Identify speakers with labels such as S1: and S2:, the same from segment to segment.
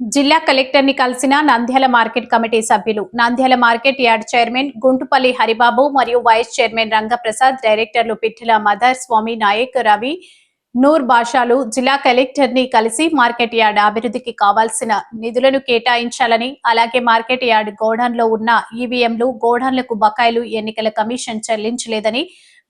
S1: జిల్లా కలెక్టర్ని కలిసిన నంద్యాల మార్కెట్ కమిటీ సభ్యులు. Nandyal market yard chairman Guntupalli Haribabu మరియు వైస్ చైర్మన్ రంగప్రసాద్ డైరెక్టర్లు పిట్టిల మదర్ స్వామి నాయక్ రవి నూర్ బాషాలు జిల్లా కలెక్టర్ని కలిసి మార్కెట్ యార్డ్ అభివృద్ధికి కావాల్సిన నిధులను కేటాయించాలని అలాగే మార్కెట్ యార్డ్ గోడౌన్లో ఉన్న ఈవీఎంలు గోడౌన్లకు బకాయిలు ఎన్నికల కమిషన్ చెల్లించలేదని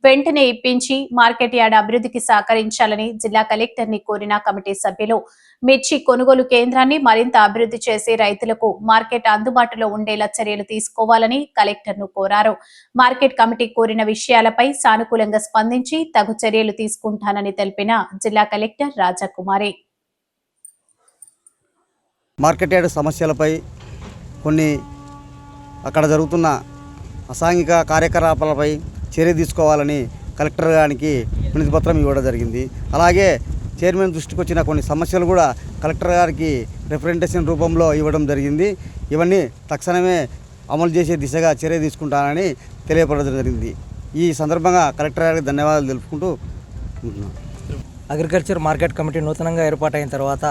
S1: వెంటనే ఇప్పించి మార్కెట్ యార్డ్ అభివృద్ధికి సహకరించాలని జిల్లా కలెక్టర్ని కోరిన కమిటీ సభ్యులు. మిర్చి కొనుగోలు కేంద్రాన్ని మరింత అభివృద్ధి చేసి రైతులకు మార్కెట్ అందుబాటులో ఉండేలా చర్యలు తీసుకోవాలని కలెక్టర్ను కోరారు. మార్కెట్ కమిటీ కోరిన విషయాలపై సానుకూలంగా స్పందించి తగు చర్యలు తీసుకుంటానని తెలిపిన జిల్లా కలెక్టర్ రాజకుమారి.
S2: మార్కెట్ యార్డ్ సమస్యలపై కొన్ని అక్కడ జరుగుతున్న అసాంఘిక కార్యకలాపాలపై చర్య తీసుకోవాలని కలెక్టర్ గారికి వినతిపత్రం ఇవ్వడం జరిగింది. అలాగే చైర్మన్ దృష్టికి వచ్చిన కొన్ని సమస్యలు కూడా కలెక్టర్ గారికి రిప్రజెంటేషన్ రూపంలో ఇవ్వడం జరిగింది. ఇవన్నీ తక్షణమే అమలు చేసే దిశగా చర్య తీసుకుంటానని తెలియపడడం జరిగింది. ఈ సందర్భంగా కలెక్టర్ గారికి ధన్యవాదాలు తెలుపుకుంటూ ఉంటున్నాను
S3: అగ్రికల్చర్ మార్కెట్ కమిటీ నూతనంగా ఏర్పాటైన తర్వాత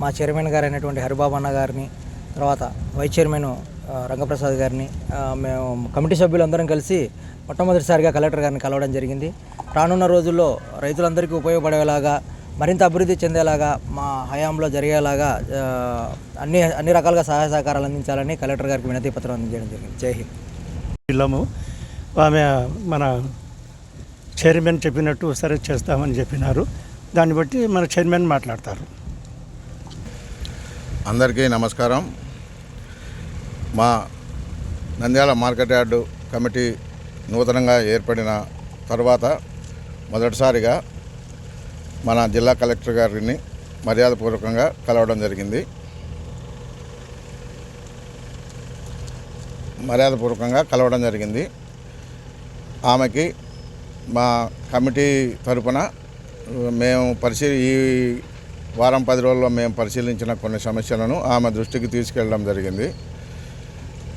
S3: మా చైర్మన్ గారు అయినటువంటి హరిబాబు అన్న గారిని తర్వాత వైస్ చైర్మన్ రంగప్రసాద్ గారిని మేము కమిటీ సభ్యులందరం కలిసి మొట్టమొదటిసారిగా కలెక్టర్ గారిని కలవడం జరిగింది. రానున్న రోజుల్లో రైతులందరికీ ఉపయోగపడేలాగా మరింత అభివృద్ధి చెందేలాగా మా హయాంలో జరిగేలాగా అన్ని అన్ని రకాలుగా సహాయ సహకారాలు అందించాలని కలెక్టర్ గారికి వినతి పత్రం అందించడం జరిగింది. జై హింద్.
S4: వెళ్ళాము ఆమె మన చైర్మన్ చెప్పినట్టు సరే చేస్తామని చెప్పినారు. దాన్ని బట్టి మన చైర్మన్ మాట్లాడతారు.
S5: అందరికీ నమస్కారం. మా నంద్యాల మార్కెట్ యార్డు కమిటీ నూతనంగా ఏర్పడిన తర్వాత మొదటిసారిగా మన జిల్లా కలెక్టర్ గారిని మర్యాదపూర్వకంగా కలవడం జరిగింది. మర్యాదపూర్వకంగా కలవడం జరిగింది. ఆమెకి మా కమిటీ తరపున మేము పరిశీలి ఈ వారం పది రోజుల్లో మేము పరిశీలించిన కొన్ని సమస్యలను ఆమె దృష్టికి తీసుకెళ్ళడం జరిగింది.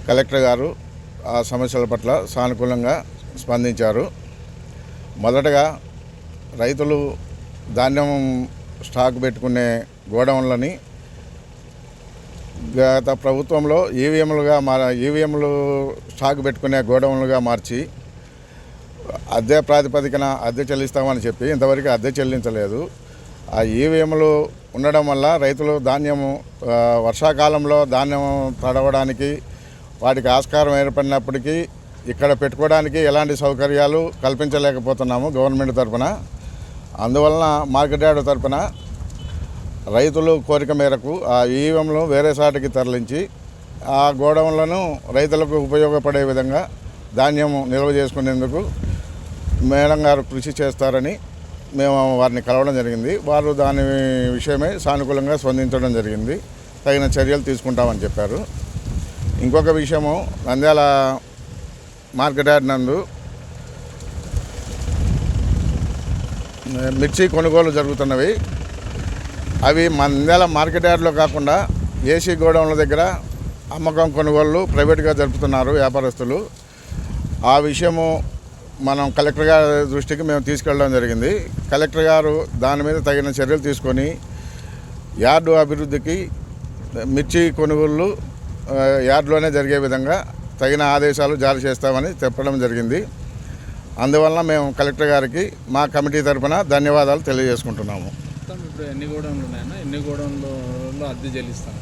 S5: కలెక్టర్ గారు ఆ సమస్యల పట్ల సానుకూలంగా స్పందించారు. మొదటగా రైతులు ధాన్యం స్టాక్ పెట్టుకునే గోడౌన్లని గత ప్రభుత్వంలో ఈవీఎంలుగా మార ఈవీఎంలు స్టాక్ పెట్టుకునే గోడౌన్లుగా మార్చి అద్దె ప్రాతిపదికన అద్దె చెల్లిస్తామని చెప్పి ఇంతవరకు అద్దె చెల్లించలేదు. ఆ ఈవీఎంలు ఉండడం వల్ల రైతులు ధాన్యము వర్షాకాలంలో ధాన్యం తడవడానికి వాటికి ఆస్కారం ఏర్పడినప్పటికీ ఇక్కడ పెట్టుకోవడానికి ఎలాంటి సౌకర్యాలు కల్పించలేకపోతున్నాము గవర్నమెంట్ తరఫున అందువలన మార్కెట్ యార్డ్ తరఫున రైతులు కోరిక మేరకు ఆ ఈవెంలు వేరే సాటికి తరలించి ఆ గోడౌన్లను రైతులకు ఉపయోగపడే విధంగా ధాన్యం నిల్వ చేసుకునేందుకు మేడం గారు కృషి చేస్తారని మేము వారిని కలవడం జరిగింది. వారు దాని విషయమై సానుకూలంగా స్పందించడం జరిగింది. తగిన చర్యలు తీసుకుంటామని చెప్పారు. ఇంకొక విషయము నంద్యాల మార్కెట్ యార్డ్ నందు మిర్చి కొనుగోలు జరుగుతున్నవి. అవి మంద్యాల మార్కెట్ యార్డ్లో కాకుండా ఏసీ గోడౌన్ల దగ్గర అమ్మకం కొనుగోళ్ళు ప్రైవేట్గా జరుపుతున్నారు వ్యాపారస్తులు. ఆ విషయము మనం కలెక్టర్ గారి దృష్టికి మేము తీసుకెళ్ళడం జరిగింది. కలెక్టర్ గారు దాని మీద తగిన చర్యలు తీసుకొని యార్డు అభివృద్ధికి మిర్చి కొనుగోళ్ళు యార్డులోనే జరిగే విధంగా తగిన ఆదేశాలు జారీ చేస్తామని చెప్పడం జరిగింది. అందువలన మేము కలెక్టర్ గారికి మా కమిటీ తరఫున ధన్యవాదాలు తెలియజేసుకుంటున్నాము.
S6: మొత్తం ఇప్పుడు ఎన్ని గోడౌన్లు ఉన్నాయన్నా? ఎన్ని గోడౌన్లలో అద్దె చెల్లిస్తాను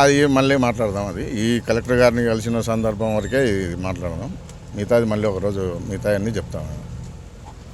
S5: అది మళ్ళీ మాట్లాడదాం అది. ఈ కలెక్టర్ గారిని కలిసిన సందర్భం వరకే ఇది మాట్లాడదాం. మిగతాది మళ్ళీ ఒకరోజు మిగతా అన్నీ చెప్తాము